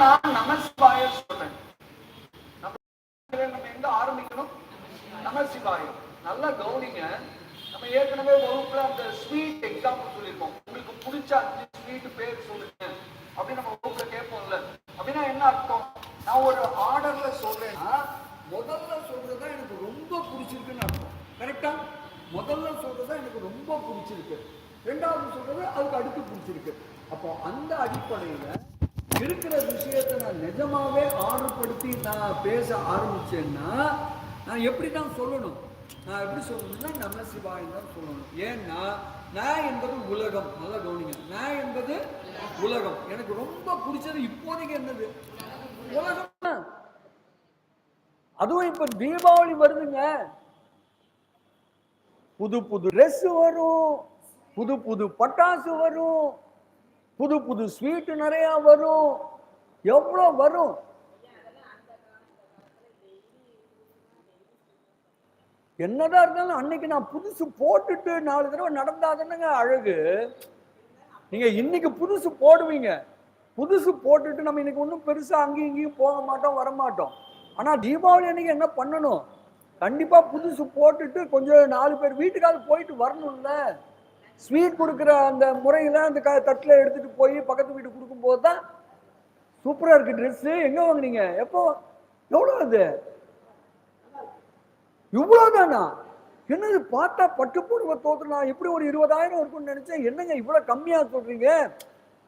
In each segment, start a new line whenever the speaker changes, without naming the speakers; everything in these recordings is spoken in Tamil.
நான் நமசிவாய சொல்றேன் நம்ம எங்க ஆரம்பிக்கணும்? நமசிவாயம் நல்லா கவனிங்க. நம்ம ஏற்கனவே வகுப்புல அந்த ஸ்வீட் எக்ஸாம்பிள் சொல்லியிருக்கோம். உங்களுக்கு பிடிச்ச அஞ்சு ஸ்வீட் பேர் சொல்லுங்க. அப்படின்னு நம்ம வகுப்புல கேட்போம்ல. அப்படின்னா என்ன அர்த்தம்? நான் ஒரு ஆர்டர்ல சொல்றேன்னா முதல்ல சொல்றதுதான் எனக்கு ரொம்ப பிடிச்சிருக்குன்னு அர்த்தம். கரெக்டா முதல்ல சொல்றதுதான் எனக்கு ரொம்ப பிடிச்சிருக்கு. ரெண்டாவது சொல்றது அதுக்கு அடுத்து பிடிச்சிருக்கு. அப்போ அந்த அடிப்படையில இருக்கிற விஷயத்தை நான் நிஜமாவே ஆர்டர்படுத்தி நான் பேச ஆரம்பிச்சேன்னா நான் எப்படி தான் சொல்லணும்? நான் எப்படி சொல்லணும்னா நம சிவாயம் தான் சொல்லணும். ஏன்னா நான் என்பது உலகம். நல்லா கவனிங்க. நான் என்பது உலகம். எனக்கு ரொம்ப பிடிச்சது இப்போதைக்கு என்னது? உலகம் அதுவும் இப்ப தீபாவளி வருதுங்க. புது புது ட்ரெஸ் வரும். புது புது பட்டாசு வரும். புது புது ஸ்வீட் நிறைய வரும். எவ்வளோ வரும்? என்னதான் இருந்தாலும் அன்னைக்கு நான் புதுசு போட்டுட்டு நாலு தடவை நடந்தா தானேங்க அழகு. நீங்க இன்னைக்கு புதுசு போடுவீங்க. புதுசு போட்டுட்டு நம்ம இன்னைக்கு ஒன்றும் பெருசாக அங்கேயும் இங்கேயும் போக மாட்டோம் வர மாட்டோம். தீபாவளி அன்னைக்கு என்ன பண்ணணும்? கண்டிப்பாக புதுசு போட்டுட்டு கொஞ்சம் நாலு பேர் வீட்டுக்காவது போயிட்டு வரணும்ல. ஸ்வீட் கொடுக்குற அந்த முறையில் அந்த க தட்டில் எடுத்துகிட்டு போய் பக்கத்து வீட்டுக்கு கொடுக்கும்போது தான் சூப்பராக இருக்குது ட்ரெஸ்ஸு எங்கே வாங்குனீங்க? எப்போ? எவ்வளோ அது? இவ்வளோதானா என்னது பார்த்தா பட்டு புடவை எப்படி ஒரு இருபதாயிரம் இருக்கும்னு நினைச்சேன். என்னங்க இவ்வளோ கம்மியாக சொல்றீங்க?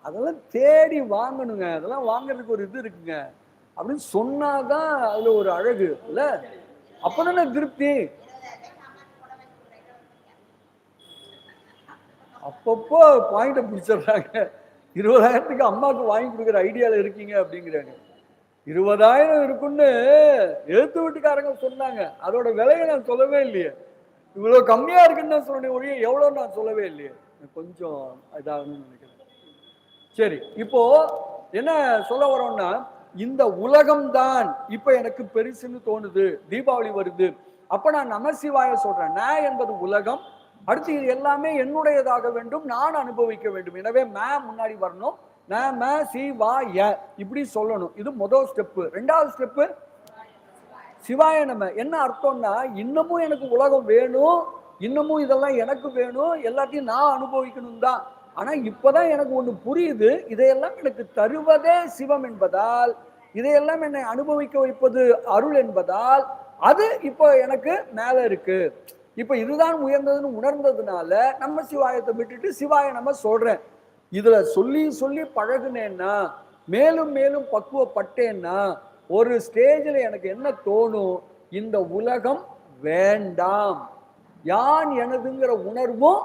அதெல்லாம் தேடி வாங்கணுங்க. அதெல்லாம் வாங்குறதுக்கு ஒரு இது இருக்குங்க. அப்படின்னு சொன்னாதான் அதுல ஒரு அழகு இல்ல? அப்பதானே திருப்தி. அப்பப்போ பாயிண்ட பிடிச்சிடுறாங்க. இருபதாயிரத்துக்கு அம்மாவுக்கு வாங்கி கொடுக்குற ஐடியால இருக்கீங்க அப்படிங்கிறாங்க. இருபதாயிரம் இருக்குன்னு எழுத்து வீட்டுக்காரங்க சொன்னாங்க. அதோட விலையை நான் சொல்லவே இல்லையே. இவ்வளோ கம்மியாக இருக்குன்னு நான் சொன்னேன் ஒழிய எவ்வளோ நான் சொல்லவே இல்லையே. கொஞ்சம் இதாகணும்னு நினைக்கிறேன். சரி இப்போ என்ன சொல்ல வரோம்னா இந்த உலகம்தான் இப்போ எனக்கு பெருசுன்னு தோணுது. தீபாவளி வருது. அப்போ நான் நமசிவாய சொல்கிறேன் நான் என்பது உலகம். அடுத்து இது எல்லாமே என்னுடையதாக வேண்டும். நான் அனுபவிக்க வேண்டும். எனவே மே முன்னாடி வரணும். ந சிவாய. சி வா இப்படி சொல்லணும். இது முதல் ஸ்டெப்பு ரெண்டாவது ஸ்டெப்பு சிவாய நம்ம. என்ன அர்த்தம்னா இன்னமும் எனக்கு உலகம் வேணும். இன்னமும் இதெல்லாம் எனக்கு வேணும். எல்லாத்தையும் நான் அனுபவிக்கணும் தான் ஆனால் இப்போதான் எனக்கு ஒன்று புரியுது. இதையெல்லாம் எனக்கு தருவதே சிவம் என்பதால் இதையெல்லாம் என்னை அனுபவிக்க வைப்பது அருள் என்பதால் அது இப்போ எனக்கு மேலே இருக்கு. இப்போ இதுதான் உயர்ந்ததுன்னு உணர்ந்ததுனால நம்ம சிவாயத்தை விட்டுட்டு சிவாய நம்ம சொல்றேன். இதுல சொல்லி சொல்லி பழகுனேன்னா மேலும் மேலும் பக்குவப்பட்டேன்னா ஒரு ஸ்டேஜில் எனக்கு என்ன தோணும்? இந்த உலகம் வேண்டாம். யான் எனதுங்கிற உணர்வும்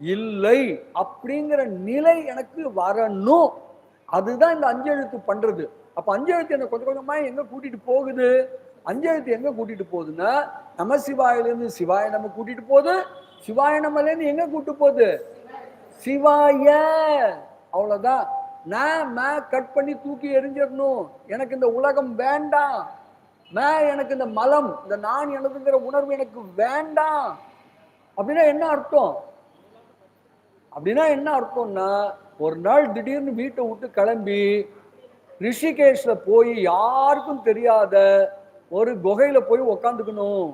இல்லை அப்படிங்கிற நிலை எனக்கு வரணும். அதுதான் இந்த அஞ்செழுத்து பண்றது. அப்ப அஞ்செழுத்து என்ன கொஞ்சம் கொஞ்சமா எங்க கூட்டிட்டு போகுது? அஞ்செழுத்து எங்க கூட்டிட்டு போகுதுன்னா நம சிவாயிலிருந்து சிவாய நம்ம கூட்டிட்டு போகுது சிவாய நம்மலேருந்து எங்கே எங்க கூட்டு போகுது? சிவாய. அவ்வளோதான் நான் மே கட் பண்ணி தூக்கி எரிஞ்சிடணும் எனக்கு இந்த உலகம் வேண்டாம். மே எனக்கு இந்த மலம் இந்த நான் எனதுங்கிற உணர்வு எனக்கு வேண்டாம். அப்படின்னா என்ன அர்த்தம்? அப்படின்னா என்ன அர்த்தம்னா ஒரு நாள் திடீர்னு வீட்டை விட்டு கிளம்பி ரிஷிகேஷில் போய் யாருக்கும் தெரியாத ஒரு குகையில் போய் உக்காந்துக்கணும்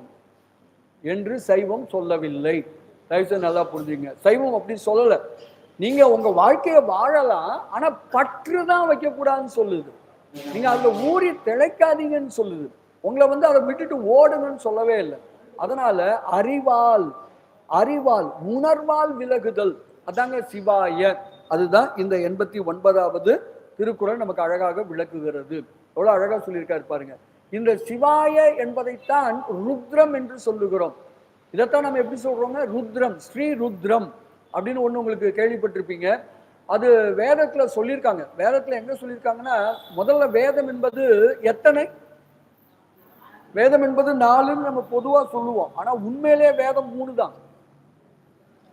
என்று சைவம் சொல்லவில்லை. தயவுசெய்து நல்லா புரிஞ்சுங்க சைவம் அப்படின்னு சொல்லலை. நீங்கள் உங்கள் வாழ்க்கையை வாழலாம் ஆனால் பற்று தான் வைக்கக்கூடாதுன்னு சொல்லுது. நீங்கள் அதில் ஊறி திளைக்காதீங்கன்னு சொல்லுது. உங்களை வந்து அதை விட்டுட்டு ஓடுங்கன்னு சொல்லவே இல்லை. அதனால் அறிவால் அறிவால் உணர்வால் விலகுதல். அதாங்க சிவாய. அதுதான் இந்த எண்பத்தி ஒன்பதாவது திருக்குறள் நமக்கு அழகாக விளக்குகிறது. எவ்வளோ அழகாக சொல்லியிருக்காரு பாருங்க. இந்த சிவாய என்பதைத்தான் ருத்ரம் என்று சொல்லுகிறோம். இதைத்தான் நம்ம எப்படி சொல்கிறோங்க ருத்ரம் ஸ்ரீ ருத்ரம் அப்படின்னு ஒன்று உங்களுக்கு கேள்விப்பட்டிருப்பீங்க. அது வேதத்தில் சொல்லியிருக்காங்க. வேதத்தில் எங்கே சொல்லியிருக்காங்கன்னா முதல்ல வேதம் என்பது எத்தனை? வேதம் என்பது நாலுன்னு நம்ம பொதுவாக சொல்லுவோம். ஆனால் உண்மையிலே வேதம் மூணு தான்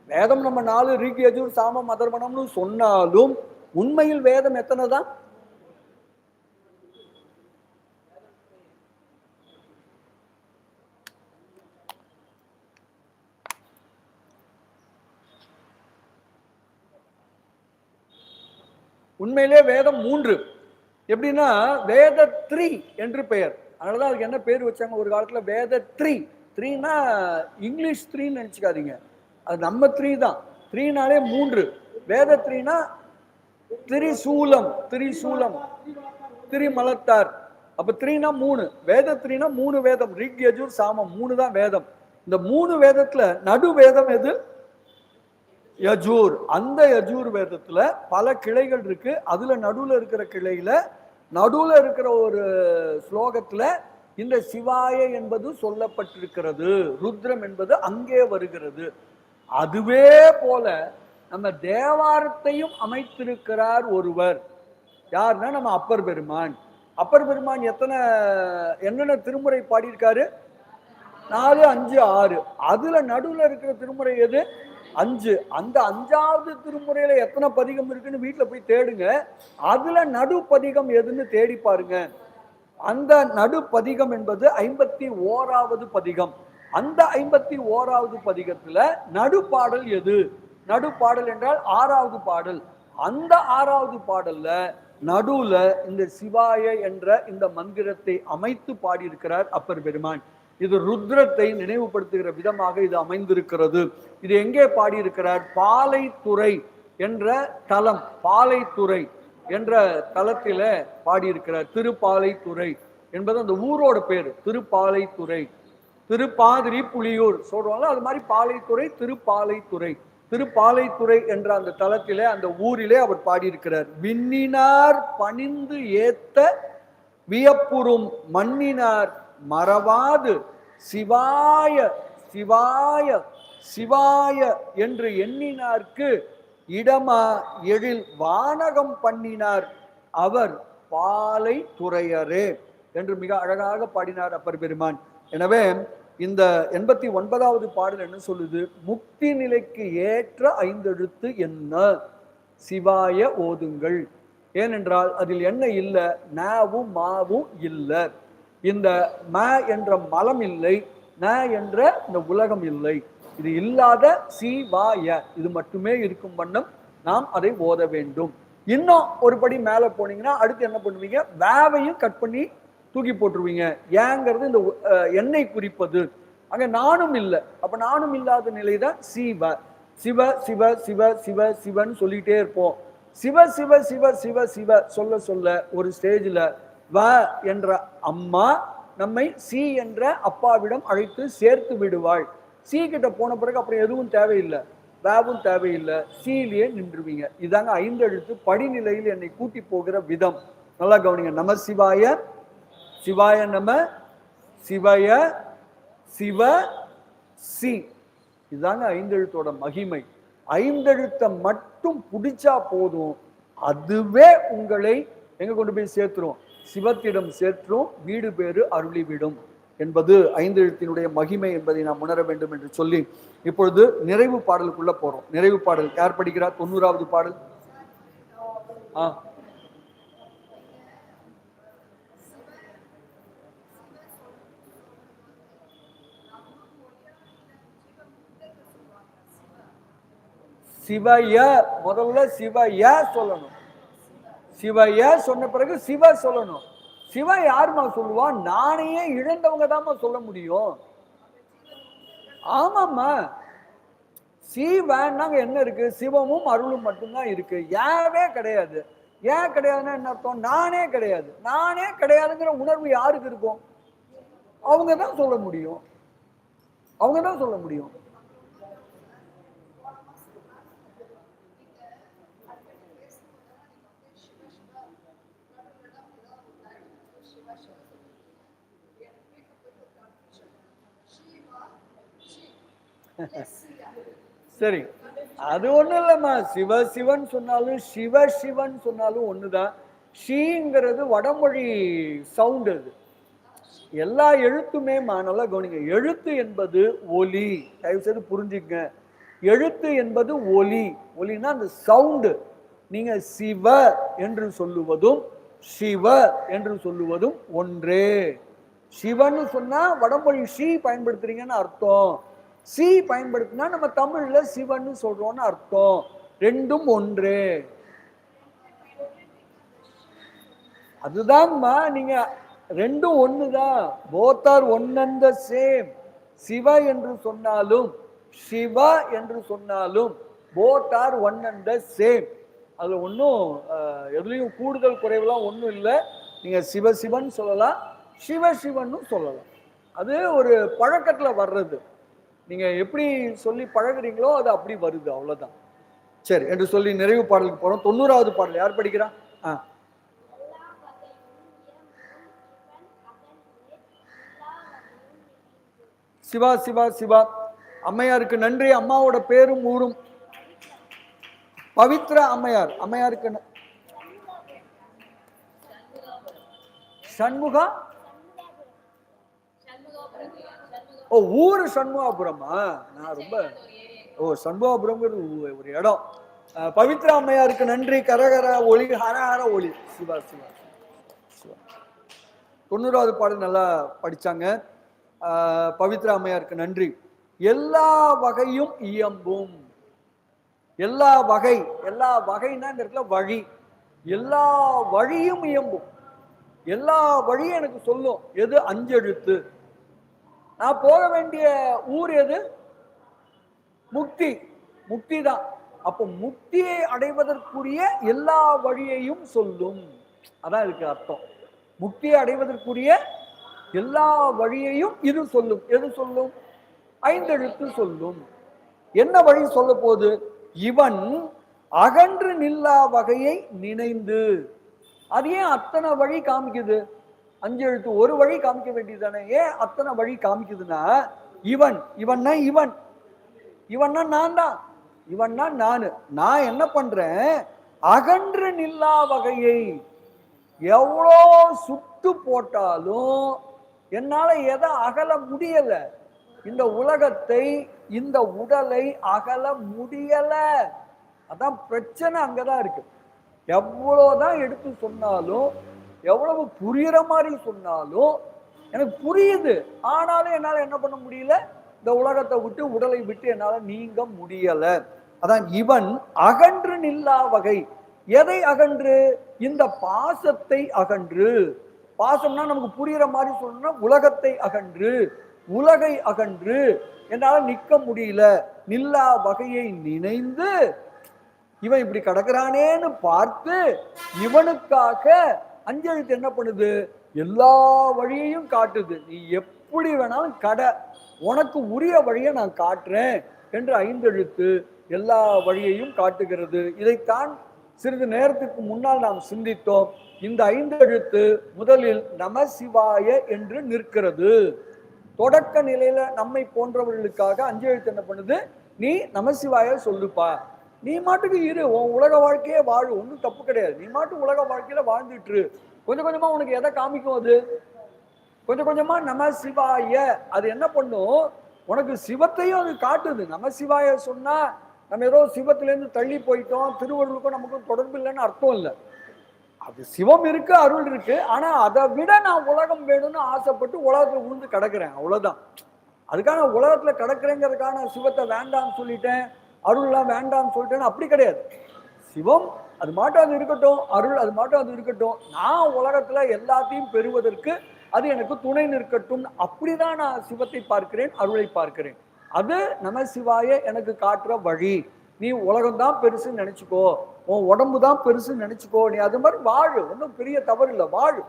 வேதம் நம்ம நாலு ரீகி யஜுர் சாமம் அதர்வனம்னு சொன்னாலும் உண்மையில் வேதம் எத்தனை தான் உண்மையிலே வேதம் மூன்று. எப்படின்னா வேத த்ரீ என்று பெயர். அதனாலதான் அதுக்கு என்ன பேர் வச்சாங்க ஒரு காலத்துல? வேத த்ரீ. த்ரீனா இங்கிலீஷ் த்ரீன்னு நினச்சிக்காதீங்க. அது நம்ம த்ரீ தான். த்ரீனாலே மூன்று. வேத த்ரீனா திரிசூலம் திரிசூலம் திரிமலத்தார். அப்ப த்ரீனா மூணு. வேத த்ரீனா மூணு வேதம். ரிக் யஜூர் சாமம் மூணு தான் வேதம். இந்த மூணு வேதத்துல நடு வேதம் எது? யஜூர். அந்த யஜூர் வேதத்துல பல கிளைகள் இருக்கு. அதுல நடுவில் இருக்கிற கிளையில நடுவில் இருக்கிற ஒரு ஸ்லோகத்துல இந்த சிவாய என்பது சொல்லப்பட்டிருக்கிறது. ருத்ரம் என்பது அங்கே வருகிறது. அதுவே போல நம்ம தேவாரத்தையும் அமைத்திருக்கிறார் ஒருவர். யாருன்னா நம்ம அப்பர் பெருமான். அப்பர் பெருமான் எத்தனை என்னென்ன திருமுறை பாடியிருக்காரு? நாலு அஞ்சு ஆறு. அதுல நடுவில் இருக்கிற திருமுறை எது? அஞ்சு. அந்த அஞ்சாவது திருமுறையில எத்தனை பதிகம் இருக்குன்னு வீட்டில் போய் தேடுங்க. அதுல நடு பதிகம் எதுன்னு தேடி பாருங்க. அந்த நடு பதிகம் என்பது ஐம்பத்தி ஓராவது பதிகம். அந்த ஐம்பத்தி ஓராவது பதிகத்துல நடுப்பாடல் எது? நடுப்பாடல் என்றால் ஆறாவது பாடல். அந்த ஆறாவது பாடல்ல நடுவுல இந்த சிவாய என்ற இந்த மந்திரத்தை அமைத்து பாடியிருக்கிறார் அப்பர் பெருமான். இது ருத்ரத்தை நினைவுபடுத்துகிற விதமாக இது அமைந்திருக்கிறது. இது எங்கே பாடியிருக்கிறார்? பாலைத்துறை என்ற தலம் பாலைத்துறை என்ற தலத்தில பாடியிருக்கிறார். திருப்பாலைத்துறை என்பது அந்த ஊரோட பேர். திருப்பாலைத்துறை. திருப்பாதிரி புலியூர் சொல்றோம்ல அது மாதிரி பாலைத்துறை திருப்பாலைத்துறை. திருப்பாலைத்துறை என்ற அந்த தலத்திலே அந்த ஊரிலே அவர் பாடியிருக்கிறார். விண்ணினார் பணிந்து ஏத்த வியப்புறும் மண்ணினார் மறவாது. சிவாய சிவாய சிவாய என்று எண்ணினார்க்கு இடமா எழில் வானகம் பண்ணினார். அவர் பாலை துறையரே என்று மிக அழகாக பாடினார் அப்பர் பெருமான் எனவே இந்த எண்பத்தி ஒன்பதாவது பாடல் என்ன சொல்லுது? முக்தி நிலைக்கு ஏற்ற ஐந்தெழுத்து என்ன? சிவாய ஓதுங்கள். ஏனென்றால் அதில் என்ன இல்லை? நாவும் மாவும் இல்லை. இந்த ம என்ற மலம் இல்லை ந என்ற இந்த உலகம் இல்லை. இது இல்லாத சி வ ய இது மட்டுமே இருக்கும் வண்ணம் நாம் அதை ஓத வேண்டும். இன்னும் ஒரு படி மேலே போனீங்கன்னா அடுத்து என்ன பண்ணுவீங்க? வேவையும் கட் பண்ணி தூக்கி போட்டுருவீங்க. ஏங்கிறது இந்த எண்ணெய் குறிப்பது. அங்க நானும் இல்லை. அப்ப நானும் இல்லாத நிலை தான் சிவ. சிவ சிவ சிவ சிவ சிவன்னு சொல்லிட்டே இருப்போம். சிவ சிவ சிவ சிவ சிவ சொல்ல சொல்ல ஒரு ஸ்டேஜில் வ என்ற அம்மா நம்மை சி என்ற அப்பாவிடம் அழைத்து சேர்த்து விடுவாள். சி கிட்ட போன பிறகு அப்புறம் எதுவும் தேவையில்லை. வேவும் தேவையில்லை. சீலியே நின்றுவீங்க. இதாங்க ஐந்து எழுத்து படிநிலையில் என்னை கூட்டி போகிற விதம். நல்லா கவனிங்க. நம சிவாய சிவாய நம சிவய சிவ சி. இதுதாங்க ஐந்தெழுத்தோட மகிமை. ஐந்தெழுத்தை மட்டும் பிடிச்சா போதும். அதுவே உங்களை எங்க கொண்டு போய் சேர்த்துரும்? சிவத்திடம் சேற்றும் வீடு பேறு அருளிவிடும் என்பது ஐந்தெழுத்தினுடைய மகிமை என்பதை நாம் உணர வேண்டும் என்று சொல்லி இப்பொழுது நிறைவு பாடலுக்குள்ள போறோம். நிறைவு பாடல் யார் படிக்கிறார்? தொண்ணூறாவது பாடல். ஆ. சிவய முதல்ல சிவய சொல்லணும். சிவைய சொன்ன பிறகு சிவ சொல்லணும். சிவ யாருமா சொல்லுவா? நானே இழந்தவங்க தாம்மா சொல்ல முடியும். ஆமாம்மா. சிவன்னாங்க என்ன இருக்கு? சிவமும் அருளும் மட்டும்தான் இருக்கு. ஏவே கிடையாது. ஏன் கிடையாதுன்னா என்ன அர்த்தம்? நானே கிடையாது. நானே கிடையாதுங்கிற உணர்வு யாருக்கு இருக்கும்? அவங்க தான் சொல்ல முடியும். அவங்க தான் சொல்ல முடியும். சரி. அது ஒன்றும் இல்லைம்மா. சிவ சிவன் சொன்னாலும் சிவ சிவன் சொன்னாலும் ஒன்று தான் ஷீங்கிறது வடமொழி சவுண்ட் அது. எல்லா எழுத்துமே நல்லா கவனிங்க. எழுத்து என்பது ஒலி. தயவு செய்து புரிஞ்சுக்கங்க. எழுத்து என்பது ஒலி. ஒலின்னா அந்த சவுண்டு நீங்க சிவ என்று சொல்லுவதும் சிவ என்று சொல்லுவதும் ஒன்றே. சிவன்னு சொன்னா வடமொழி ஷீ பயன்படுத்துறீங்கன்னு அர்த்தம். சி பயன்படுத்தினா நம்ம தமிழ்ல சிவன்னு சொல்றோம்னு அர்த்தம். ரெண்டும் ஒன்றே. அதுதான்மா நீங்க ரெண்டும் ஒண்ணுதான் both are one and the same. Siva என்று சொன்னாலும் சிவா என்று சொன்னாலும் both are one and the same அது ஒன்றும் எதுலேயும் கூடுதல் குறைவுலாம் ஒன்றும் இல்லை. நீங்கள் சிவ சிவன் சொல்லலாம் சிவ சிவன்னு சொல்லலாம். அது ஒரு பழக்கத்தில் வர்றது. நீங்கள் எப்படி சொல்லி பழகுறீங்களோ அது அப்படி வருது அவ்வளோதான் சரி என்று சொல்லி நிறைவு பாடலுக்கு போகிறோம் தொண்ணூறாவது பாடல் யார் படிக்கிறா? ஆ. சிவா சிவா சிவா. அம்மையாருக்கு நன்றி. அம்மாவோட பேரும் ஊரும். பவித்ரா அம்மையார். அம்மையாருக்கு சண்முகா? ஓ ஊரு சண்முகாபுரமா? நான் ரொம்ப ஓ சண்முகாபுரம்ங்கிறது ஒரு இடம். பவித்ரா அம்மையாருக்கு நன்றி. கரகர ஒளி ஹரஹர ஒளி. சிவா சிவா சிவா. தொண்ணூறாவது பாடல் நல்லா படித்தாங்க பவித்ரா அம்மையாருக்கு நன்றி. எல்லா வகையும் இயம்பும். எல்லா வகை எல்லா வகைன்னா இந்த இடத்துல வழி. எல்லா வழியும் இயம்பும். எல்லா வழியும் எனக்கு சொல்லும். எது அஞ்செழுத்து? நான் போக வேண்டிய ஊர் எது? முக்தி. முக்தி தான். அப்போ முக்தியை அடைவதற்குரிய எல்லா வழியையும் சொல்லும். அதான் இதுக்கு அர்த்தம். முக்தியை அடைவதற்குரிய எல்லா வழியையும் இது சொல்லும். எது சொல்லும்? ஐந்தெழுத்து சொல்லும். என்ன வழி சொல்ல போகுது? இவன் அகன்று நில்லா வகையை நினைந்து. அது ஏன் அத்தனை வழி காமிக்குது? அஞ்சு எழுத்து ஒரு வழி காமிக்க வேண்டியது தானே ஏன் அத்தனை வழி காமிக்குதுன்னா இவன் இவன்னா இவன். இவன்னா நான் தான் இவன்னா நான். நான் என்ன பண்றேன்? அகன்று நில்லா வகையை எவ்வளோ சுட்டு போட்டாலும் என்னால் எதை அகல முடியலை. இந்த உலகத்தை இந்த உடலை அகல முடியலை. அதான் பிரச்சனை அங்கே தான் இருக்கு. எவ்வளவுதான் எடுத்து சொன்னாலும் எவ்வளவு புரியுற மாதிரி சொன்னாலும் எனக்கு புரியுது. ஆனாலும் என்னால் என்ன பண்ண முடியல? இந்த உலகத்தை விட்டு உடலை விட்டு என்னால் நீங்க முடியல. அதான் இவன் அகன்று நில்லா வகை. எதை அகன்று? இந்த பாசத்தை அகன்று. பாசம்னா நமக்கு புரியுற மாதிரி சொல்லணும்னா உலகத்தை அகன்று. உலகை அகன்று. என்னால் நிற்க முடியல. நில்லா வகையை நினைந்து இவன் இப்படி கடக்கிறானேன்னு பார்த்து இவனுக்காக அஞ்செழுத்து என்ன பண்ணுது? எல்லா வழியையும் காட்டுது. நீ எப்படி வேணாலும் கடை உனக்கு உரிய வழியை நான் காட்டுறேன் என்று ஐந்தெழுத்து எல்லா வழியையும் காட்டுகிறது. இதைத்தான் சிறிது நேரத்துக்கு முன்னால் நாம் சிந்தித்தோம். இந்த ஐந்தெழுத்து முதலில் நம சிவாய என்று நிற்கிறது. தொடக்க நிலையில நம்மை போன்றவர்களுக்காக அஞ்செழுத்து என்ன பண்ணுது? நீ நமசிவாய சொல்லுப்பா. நீ மாட்டுக்கு இரு உன் உலக வாழ்க்கையே வாழு ஒன்றும் தப்பு கிடையாது. நீ மாட்டு உலக வாழ்க்கையில வாழ்ந்துட்டு கொஞ்சம் கொஞ்சமா உனக்கு எதை காமிக்கும் அது? கொஞ்சம் கொஞ்சமா நம சிவாய. அது என்ன பண்ணும்? உனக்கு சிவத்தையும் அது காட்டுது. நம சிவாய சொன்னா நம்ம ஏதோ சிவத்திலேருந்து தள்ளி போயிட்டோம் திருவள்ளுக்கும் நமக்கும் தொடர்பு இல்லைன்னு அர்த்தம் இல்லை. அது சிவம் இருக்கு அருள் இருக்கு. ஆனா அதை விட நான் உலகம் வேணும்னு ஆசைப்பட்டு உலகத்துல விழுந்து கிடக்குறேன். அவ்வளவுதான். அதுக்கான உலகத்துல கிடக்குறேங்கிறதுக்கான சிவத்தை வேண்டாம்னு சொல்லிட்டேன். அருள்லாம் வேண்டாம்னு சொல்லிட்டேன்னு அப்படி கிடையாது. சிவம் அது மாட்டும் அது இருக்கட்டும். அருள் அது மாட்டும் அது இருக்கட்டும். நான் உலகத்தில் எல்லாத்தையும் பெறுவதற்கு அது எனக்கு துணை நிற்கட்டும். அப்படிதான் நான் சிவத்தை பார்க்கிறேன் அருளை பார்க்கிறேன். அது நம சிவாய எனக்கு காட்டுற வழி. நீ உலகம் தான் பெருசுன்னு நினச்சிக்கோ. உன் உடம்பு தான் பெருசுன்னு நினச்சிக்கோ. நீ அது மாதிரி வாழு. ஒன்றும் பெரிய தவறு இல்லை வாழு.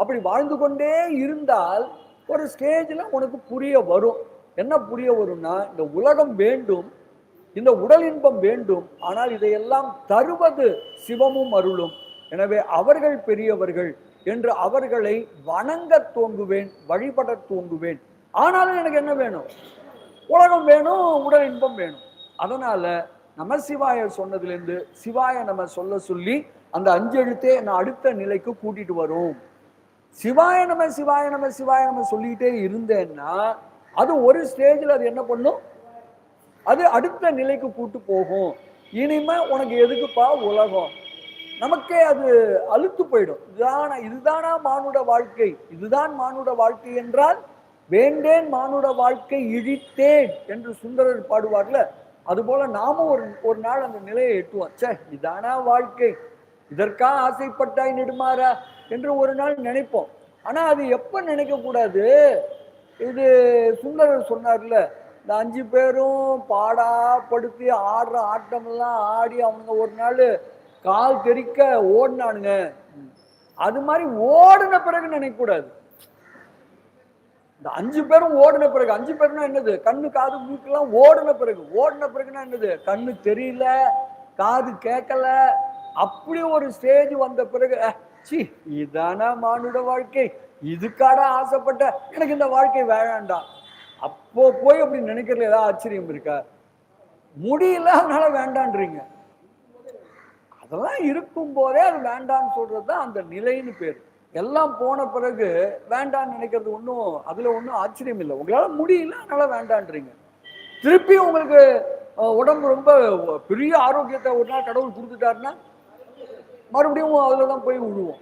அப்படி வாழ்ந்து கொண்டே இருந்தால் ஒரு ஸ்டேஜில் உனக்கு புரிய வரும். என்ன புரிய வரும்னா இந்த உலகம் வேண்டும் இந்த உடல் இன்பம் வேண்டும் ஆனால் இதையெல்லாம் தருவது சிவமும் அருளும். எனவே அவர்கள் பெரியவர்கள் என்று அவர்களை வணங்க தோங்குவேன் வழிபட தோங்குவேன் ஆனாலும் எனக்கு என்ன வேணும்? உலகம் வேணும் உடல் இன்பம் வேணும். அதனால நம சிவாய சொன்னதுலேருந்து சிவாய நம்ம சொல்ல சொல்லி அந்த அஞ்சு எழுத்தே நான் அடுத்த நிலைக்கு கூட்டிட்டு வரும். சிவாய நம சிவாய நம சிவாய நம்ம சொல்லிக்கிட்டே இருந்தேன்னா அது ஒரு ஸ்டேஜில் அது என்ன பண்ணும்? அது அடுத்த நிலைக்கு கூட்டு போகும். இனிமே உனக்கு எதுக்குப்பா உலகம்? நமக்கே அது அழுத்து போயிடும். இதுதானா இதுதானா மானுட வாழ்க்கை? இதுதான் மானுட வாழ்க்கை என்றால் வேண்டேன் மானுட வாழ்க்கை இழித்தேன் என்று சுந்தரர் பாடுவார்ல அதுபோல நாமும் ஒரு ஒரு நாள் அந்த நிலையை எட்டுவோம். ச்சே இதானா வாழ்க்கை? இதற்கா ஆசைப்பட்டாய் நெடுமாறா என்று ஒரு நாள் நினைப்போம். ஆனா அது எப்ப நினைக்க கூடாது இது சுந்தரர் சொன்னார்ல இந்த அஞ்சு பேரும் பாடா படுத்தி ஆடுற ஆட்டமெல்லாம் ஆடி அவனுங்க ஒரு நாள் கால் தெறிக்க ஓடினானுங்க. அது மாதிரி ஓடின பிறகு நினைக்கக்கூடாது. இந்த அஞ்சு பேரும் ஓடின பிறகு அஞ்சு பேருனா என்னது? கண்ணு காது மூக்கெல்லாம் ஓடின பிறகு ஓடின பிறகுனா என்னது? கண்ணு தெரியல காது கேட்கல. அப்படி ஒரு ஸ்டேஜ் வந்த பிறகு சி இதானா மானுட வாழ்க்கை? இதுக்காடா ஆசைப்பட்ட? எனக்கு இந்த வாழ்க்கை வேண்டாம். அப்போ போய் அப்படி நினைக்கிறதுல ஏதாவது ஆச்சரியம் இருக்கா? முடியல அதனால வேண்டான்றீங்க. அதெல்லாம் இருக்கும் போதே அது வேண்டாம்னு சொல்றது தான் அந்த நிலைன்னு பேர். எல்லாம் போன பிறகு வேண்டாம்னு நினைக்கிறது ஒன்றும் அதுல ஒன்றும் ஆச்சரியம் இல்லை. உங்களால முடியல அதனால வேண்டான்றீங்க. திருப்பி உங்களுக்கு உடம்பு ரொம்ப பெரிய ஆரோக்கியத்தை ஒரு நாள் கடவுள் கொடுத்துட்டாருன்னா மறுபடியும் அதில் தான் போய் விழுவோம்.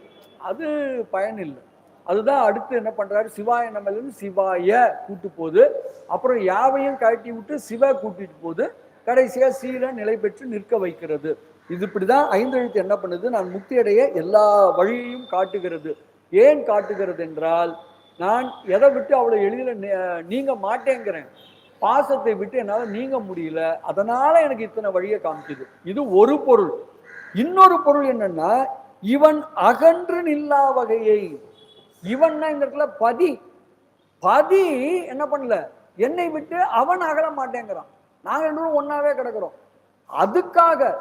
அது பயன் இல்லை அதுதான் அடுத்து என்ன பண்றாரு? சிவாய நம்மளன்னு சிவாய கூட்டு போகுது அப்புறம் யாவையும் கழட்டி விட்டு சிவ கூட்டிட்டு போகுது கடைசியா சீல நிலை பெற்று நிற்க வைக்கிறது. இது இப்படிதான் ஐந்தெழுத்து என்ன பண்ணுது? நான் முக்தி அடைய எல்லா வழியையும் காட்டுகிறது. ஏன் காட்டுகிறது என்றால் நான் எதை விட்டு அவ்வளோ எளிதில் நீங்க மாட்டேங்கிறேன். பாசத்தை விட்டு என்னால் நீங்க முடியல. அதனால எனக்கு இத்தனை வழியை காமிக்குது. இது ஒரு பொருள். இன்னொரு பொருள் என்னன்னா இவன் அகன்று நில்லா வகையை. இவன்னா இந்த இடத்துல பதி. பதி என்ன பண்ணல? என்னை விட்டு அவன் அகல மாட்டேங்கிறான். நாங்க ரெண்டு ஒன்றாவே ஒன்னாவே கிடக்குறோம். அதுக்காக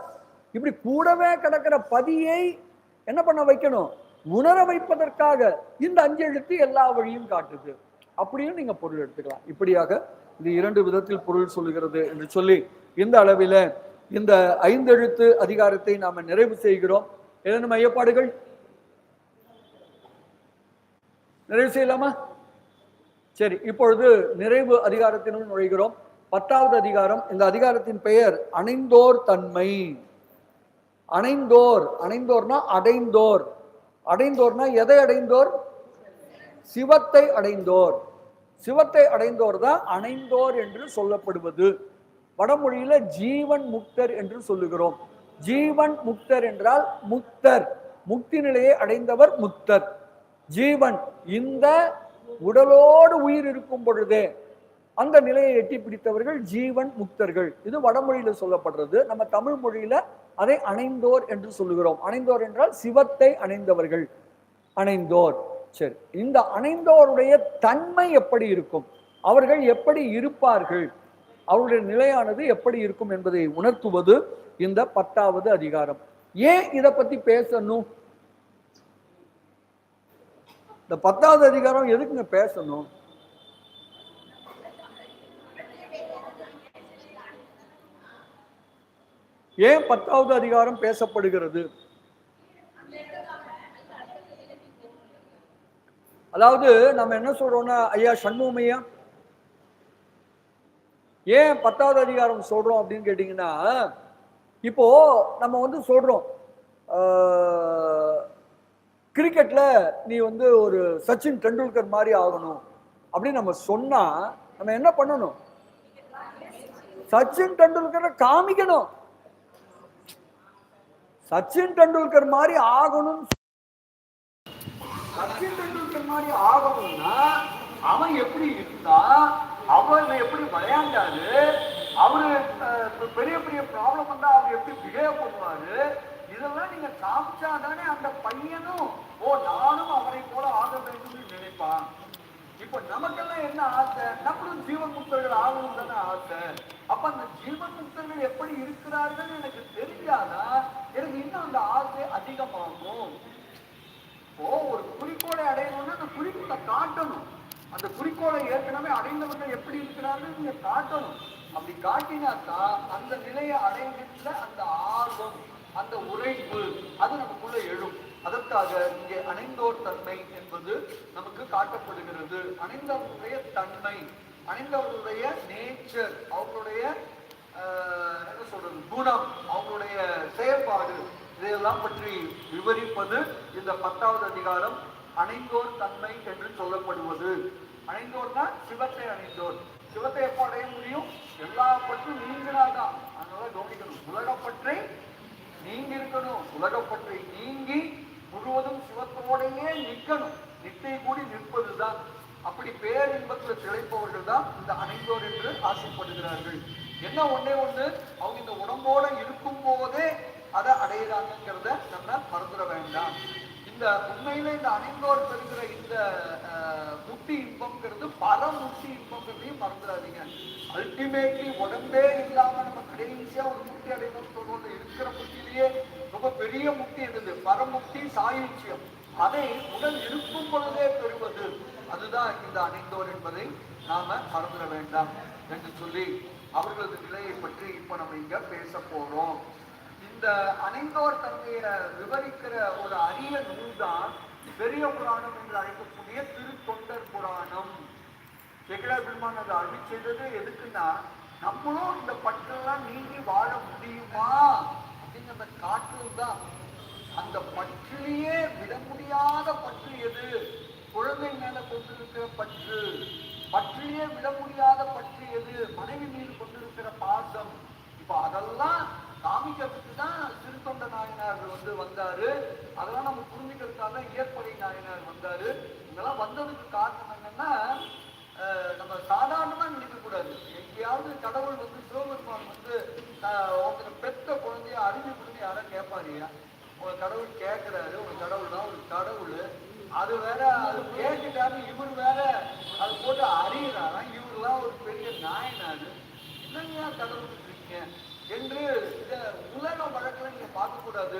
இப்படி கூடவே கிடக்கிற பதியை என்ன பண்ண வைக்கணும்? உணர வைப்பதற்காக இந்த அஞ்சு எழுத்து எல்லா வழியும் காட்டுது. அப்படியும் நீங்க பொருள் எடுத்துக்கலாம். இப்படியாக இது இரண்டு விதத்தில் பொருள் சொல்லுகிறது என்று சொல்லி இந்த அளவில் இந்த ஐந்தெழுத்து அதிகாரத்தை நாம் நிறைவு செய்கிறோம். ஏதேனும் ஐயப்பாடுகள் நிறைவு செய்யலாமா? சரி இப்பொழுது நிறைவு அதிகாரத்தினுள் நுழைகிறோம். பத்தாவது அதிகாரம் இந்த அதிகாரத்தின் பெயர் அணைந்தோர் தன்மை. அணைந்தோர் அணைந்தோர்னா அடைந்தோர். அடைந்தோர்னா எதை அடைந்தோர்? சிவத்தை அடைந்தோர். சிவத்தை அடைந்தோர் தான் அணைந்தோர் என்று சொல்லப்படுவது. வடமொழியில ஜீவன் முக்தர் என்று சொல்லுகிறோம். ஜீவன் முக்தர் என்றால் முக்தர். முக்தி நிலையை அடைந்தவர் முக்தர். ஜீவன் இந்த உடலோடு உயிர் இருக்கும் பொழுதே அந்த நிலையை எட்டி பிடித்தவர்கள் ஜீவன் முக்தர்கள். இது வடமொழியில சொல்லப்படுறது. நம்ம தமிழ் மொழியில அதை அணைந்தோர் என்று சொல்லுகிறோம். அணைந்தோர் என்றால் சிவத்தை அணைந்தவர்கள். அணைந்தோர். சரி. இந்த அணைந்தோருடைய தன்மை எப்படி இருக்கும்? அவர்கள் எப்படி இருப்பார்கள்? அவருடைய நிலையானது எப்படி இருக்கும் என்பதை உணர்த்துவது இந்த பத்தாவது அதிகாரம். ஏன் இதை பத்தி பேசணும்? இந்த பத்தாவது அதிகாரம் எதுக்குங்க பேசணும்? ஏன் பத்தாவது அதிகாரம் பேசப்படுகிறது? அதாவது நம்ம என்ன சொல்றோம்னா ஐயா சண்முகமையா? ஏன் பத்தாவது அதிகாரம் சொல்றோம் அப்படின்னு கேட்டீங்கன்னா இப்போ நம்ம வந்து சொல்றோம் கிரிக்கெட்ல நீ வந்து ஒரு சச்சின் டெண்டுல்கர் மாதிரி ஆகணும் அப்படின்னு நம்ம சொன்னா நம்ம என்ன பண்ணணும்? சச்சின் டெண்டுல்கரை காமிக்கணும். சச்சின் டெண்டுல்கர் மாதிரி ஆகணும் சச்சின் டெண்டுல்கர் மாதிரி ஆகணும்னா அவன் எப்படி இருந்தா அவன் எப்படி விளையாண்டாரு அவரு பெரிய பெரிய ப்ராப்ளம் வந்தா அவர் எப்படி பிஹேவ் பண்ணுவாரு இதெல்லாம் நீங்க காமிச்சாதானே அந்த பையனும் ஓ நானும் அவரை போல ஆக வேண்டும்னு நினைப்பான். இப்ப நமக்கெல்லாம் என்ன ஆசை? நம்மளும் ஜீவன் முக்தர்கள் ஆகணும் தானே ஆசை. அப்ப அந்த ஜீவன் முக்தர்கள் எப்படி இருக்கிறார்கள் எனக்கு தெரிஞ்சாதான் எனக்கு இன்னும் அந்த ஆசை அதிகமாகும். இப்போ ஒரு குறிக்கோளை அடையணும்னா அந்த குறிக்கோளை காட்டணும். அந்த குறிக்கோளை ஏற்கனவே அடைந்தவர்கள் எப்படி இருக்கிறார்கள்? நீங்க காட்டணும். அப்படி காட்டினாக்கா அந்த நிலையை அடைகின்ற அந்த ஆர்வம் அந்த உழைப்பு அது நமக்குள்ள எழும். அதற்காக இங்கே அணைந்தோர் தன்மை என்பது நமக்கு காட்டப்படுகிறது. அணைந்தவர்களுடைய தன்மை அணைந்தவர்களுடைய நேச்சர் அவர்களுடைய என்ன சொல்றது குணம் அவங்களுடைய செயல்பாடு இதையெல்லாம் பற்றி விவரிப்பது இந்த பத்தாவது அதிகாரம் அணைந்தோர் தன்மை என்று சொல்லப்படுவது. அணைந்தோர்னா சிவத்தை அணைந்தோர். சிவத்தை எப்போ அடைய முடியும்? எல்லா பற்றும் நீங்களாதான். அதனால கவனிக்கணும். உலகப்பற்றை நீங்க இருக்கணும் உலகப்பற்றை நீங்கி முழுவதும் சிவத்தோடையே நிற்கணும். நித்தை கூடி நிற்பதுதான். அப்படி பேரின்பத்தில் திளைப்பவர்கள் தான் இந்த அணைந்தோர் என்று ஆசைப்படுகிறார்கள். என்ன ஒன்னே ஒண்ணு? அவங்க இந்த உடம்போட இருக்கும் போதே அதை அடையிறாங்கிறத நம்ம மறந்துட வேண்டாம். இந்த உண்மையில இந்த அணிந்தோர் பெறுகிற இந்த முட்டி முக்தி இன்பம்ங்கிறது பரமுக்தி இன்பங்கிறதையும் மறந்துடாதீங்க. அல்டிமேட்லி உடம்பே இல்லாம நம்ம கடைசியா ஒரு முக்தி அடைவோம் சொல்லுவோம் இருக்கிற முக்தியிலேயே ரொம்ப பெரிய முக்தி இருந்தது. பரமுக்தி சாயுச்சியம் அதை உடல் இருக்கும் பொழுதே பெறுவது. அதுதான் இந்த அணிந்தோர் என்பதை நாம மறந்துட வேண்டாம் என்று சொல்லி அவர்களது நிலையை பற்றி இப்ப நம்ம இங்க பேச போறோம். இந்த அனைந்தோர் தன்மையை விவரிக்கிற ஒரு அரிய நூல் தான் பெரிய புராணம் என்று அழைக்கக்கூடிய திருத்தொண்டர் புராணம். சேகரா பெருமான் அதை அருளி செய்தது எதுக்குன்னா நம்மளும் இந்த பற்றெல்லாம் நீங்கி வாழ முடியுமா? அப்படிங்கிற காற்று தான். அந்த பற்றிலேயே விட முடியாத பற்று எது? குழந்தை மேல கொண்டிருக்கிற பற்று. பற்றிலேயே விட முடியாத பற்று எது? மனைவி மீது கொண்டிருக்கிற பாசம். இப்போ அதெல்லாம் காமிக்கிறதுக்கு தான் திருத்தொண்ட நாயனார் வந்து வந்தாரு. அதெல்லாம் நம்ம புரிஞ்சுக்கிறதுக்காக தான் இயற்படை நாயனார் வந்தாரு. இதெல்லாம் வந்ததுக்கு காரணம் என்னன்னா நம்ம சாதாரணமா நினைக்கக்கூடாது. எங்கேயாவது கடவுள் வந்து சிவபெருமான் வந்து ஒருத்தர் பெத்த குழந்தைய அறிஞ்சு குழந்தைய யாரும் கேட்பாரியா ஒரு கடவுள் கேட்கிறாரு ஒரு கடவுள் தான் ஒரு கடவுள். அது வேற அது கேட்டுட்டாரு. இவர் வேற அது போட்டு அறியிறாராம். இவர்லாம் ஒரு பெரிய நாயனாரு. என்னங்க கடவுள் இருக்கீங்க? என்று இதை உலக வழக்கில் நீங்க பார்க்கக்கூடாது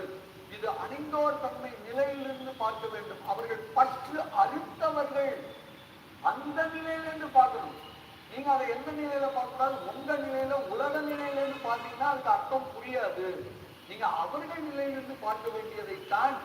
இது அணிந்தோர் தன்மை நிலையிலிருந்து பார்க்க வேண்டும். அவர்கள் பற்று அறிந்தவர்கள் அந்த நிலையிலிருந்து பார்க்கணும். நீங்க அதை எந்த நிலையில பார்க்கக்கூடாது? உங்க நிலையில உலக நிலையிலிருந்து பார்த்தீங்கன்னா அதுக்கு அர்த்தம் புரியாது. நீங்க அவர்கள் நிலையிலிருந்து பார்க்க வேண்டியதைத்தான்